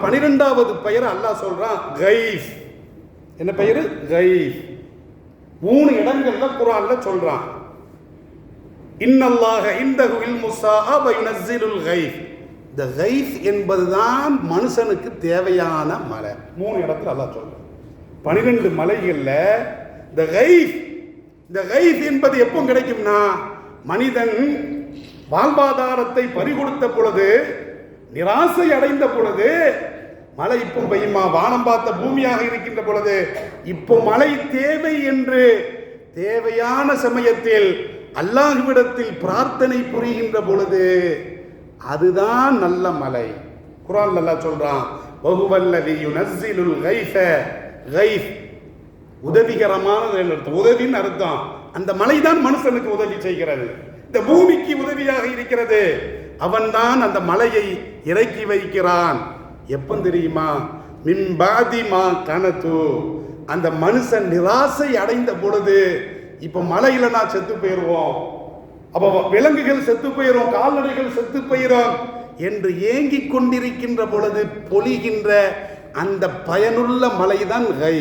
பனிரெண்டாவது பெயர் அல்லாஹ் சொல்கிறான் கைஃப் என்ன பெயர்? கைஃப் மூணு இடங்கள்ல குரான்ல சொல்கிறான் இன்னல்லாக இந்தகு இல்முசாஹ யுனஸ்ஸிலுல் கைஃப் இந்த கைஃப் என்பதுதான் மனுஷனுக்கு தேவையான மலை. மூணு இடத்துல அல்லாஹ் சொல்கிறான் பனிரெண்டு மலைகளில் இந்த கைஃப் இந்த கைஃப் என்பது எப்போ கிடைக்கும்னா மனிதன் வாழ்வாதாரத்தை பறிகொடுத்த பொழுது நிராசை அடைந்த பொழுது மழை இப்போ பெய்யுமா? வானம் பார்த்த பூமியாக இருக்கின்ற பொழுது இப்போ மழை தேவை என்று தேவையான சமயத்தில் அல்லாஹ்விடத்தில் பிரார்த்தனை புரிகின்ற பொழுது அதுதான் நல்ல மலை குரான் நல்லா சொல்றான் வகுவல்லதி யுனஸ்ஸிலுல் கைஃப. கைஃப் உதவிகரமானது அர்த்தம். உதவின்னு அர்த்தம். அந்த மலைதான் மனுஷனுக்கு உதவி செய்கிறது. இந்த பூமிக்கு உதவியாக இருக்கிறது. அவன்தான் அந்த மலையை இறக்கி வைக்கிறான். எப்போ தெரியுமா? மின்பாதி மா கனத்து. அந்த மனுஷன் நிராசை அடைந்த பொழுது இப்ப மலையில நான் செத்து போயிடுவோம். அப்ப விலங்குகள் செத்து போயிடும் கால்நடைகள் செத்து போயிடும் என்று ஏங்கி கொண்டிருக்கின்ற பொழுது பொழிகின்ற அந்த பயனுள்ள மலைதான் கை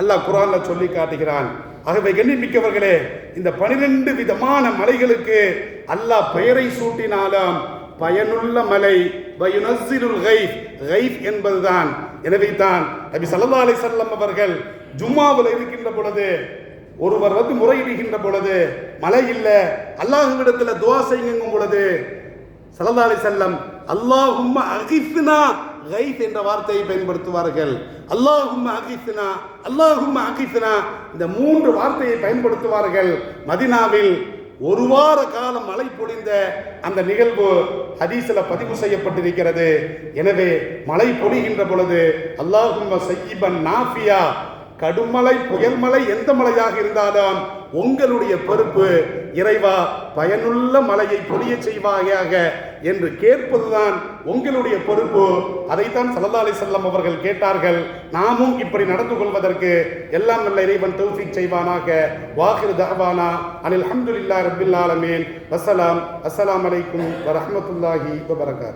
அல்லாஹ் குரான்ல சொல்லி காட்டுகிறான். ஆகவே கண்ணிமிக்கவர்களே இந்த பனிரெண்டு விதமான மலைகளுக்கு அல்லாஹ் பெயரை சூட்டினாலும். பயனுள்ள மலை வயுனஸ்ஸிலுல் கைஃப். கைஃப் என்பதுதான். எனவே தான் நபி சல்லா அலைஹி வஸல்லம் அவர்கள் ஜும்மாவில் இருக்கின்ற பொழுது ஒருவர் வந்து முறையிடுகின்ற பொழுது மழை இல்லை அல்லாஹுவிடத்தில் துவா செய்யுங்கும் பொழுது சல்லா அலைஹி வஸல்லம் அல்லாஹும்ம அகிஃப்னா கைஃப் என்ற வார்த்தையை பயன்படுத்துவார்கள். அல்லாஹும் அகிஸ்னா அல்லாஹும் அகிஸ்னா இந்த மூன்று வார்த்தையை பயன்படுத்துவார்கள். மதினாவில் ஒரு வார காலம் மழை பொழிந்த அந்த நிகழ்வு ஹதீஸில் பதிவு செய்யப்பட்டிருக்கிறது. எனவே மழை பொழிகின்ற பொழுது அல்லாஹும் சையிபன் நாஃபியா கடுமலை புயல்மலை எந்த மலையாக இருந்தாலும் உங்களுடைய பொறுப்பு இறைவா பயனுள்ள மலையை பொழிய செய்வாயாக என்று கேட்பதுதான் உங்களுடைய பொறுப்பு. அதைத்தான் சல்லா அலி செல்லம் அவர்கள் கேட்டார்கள். நாமும் இப்படி நடந்து கொள்வதற்கு எல்லாம் நல்ல இறைவன் தௌஃபிக் செய்வானாக. வாஹிர் தஹவானா அனில் அஹமதுல்லா ரபில் ஆலமீன். வசலாம் அஸ்லாம் அலைக்கும் வரமத்துல்லாஹி வபரகாத்.